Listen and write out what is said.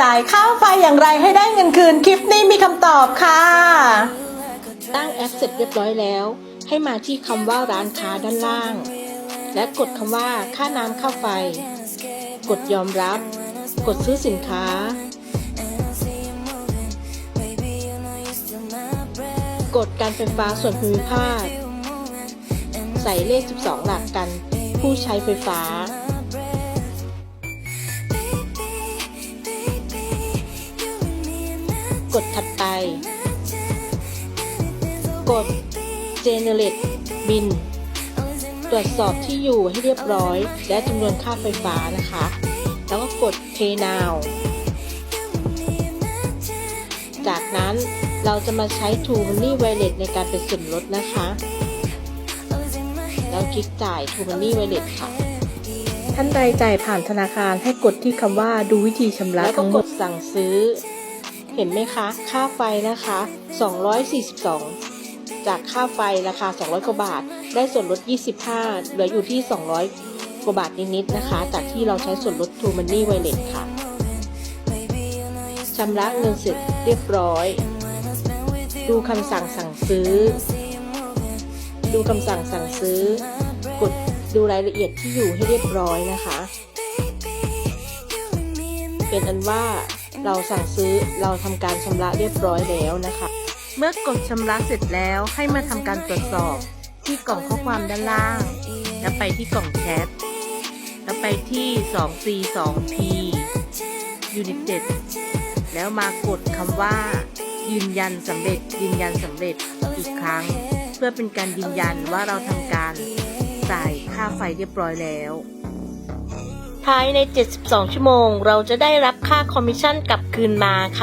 จ่ายค่าไฟอย่างไรให้ได้เงินคืนคลิปนี้มีคำตอบค่ะ ตั้งแอปเสร็จเรียบร้อยแล้ว ให้มาที่คำว่าร้านค้าด้านล่าง และกดคำว่าค่าน้ำค่าไฟ กดยอมรับ กดซื้อสินค้า กดการไฟฟ้าส่วนภูมิภาค ใส่เลข 12 หลักกันผู้ใช้ไฟฟ้า กดถัดไป กด generate bin ตรวจสอบที่อยู่ให้เรียบร้อย และจำนวนค่าไฟฟ้านะคะ แล้วก็กด pay now จากนั้นเราจะมาใช้ True Money Wallet ในการเป็นส่วนลดนะคะ แล้วคลิกจ่าย True Money Wallet ค่ะ ท่านใดจ่ายผ่านธนาคารให้กดที่คำว่าดูวิธีชำระแล้วก็กดสั่งซื้อ เห็นไหมคะ ค่าไฟนะคะ 242 จากค่าไฟราคา 200 กว่าบาท ได้ส่วนลด 25 เหลืออยู่ที่ 200 กว่าบาทนิดๆนะคะ จากที่เราใช้ส่วนลด True Money Wallet ค่ะชำระเงินเสร็จเรียบร้อย ดูคำสั่งสั่งซื้อ ดูคำสั่งสั่งซื้อ กดดูรายละเอียดที่อยู่ให้เรียบร้อยนะคะ เป็นอันว่า เราสั่งซื้อเราทำการชำระเรียบร้อยแล้วนะคะ เมื่อกดชำระเสร็จแล้วให้มาทำการตรวจสอบที่กล่องข้อความด้านล่าง แล้วไปที่กล่องแชท แล้วไปที่ 242P Unit 7แล้วมากดคำว่า ยืนยันสำเร็จ ยืนยันสำเร็จอีกครั้ง เพื่อเป็นการยืนยันว่าเราทำการจ่ายค่าไฟเรียบร้อยแล้ว ภายใน 72 ชั่วโมง เราจะได้รับค่าคอมมิชชั่นกลับคืนมาค่ะ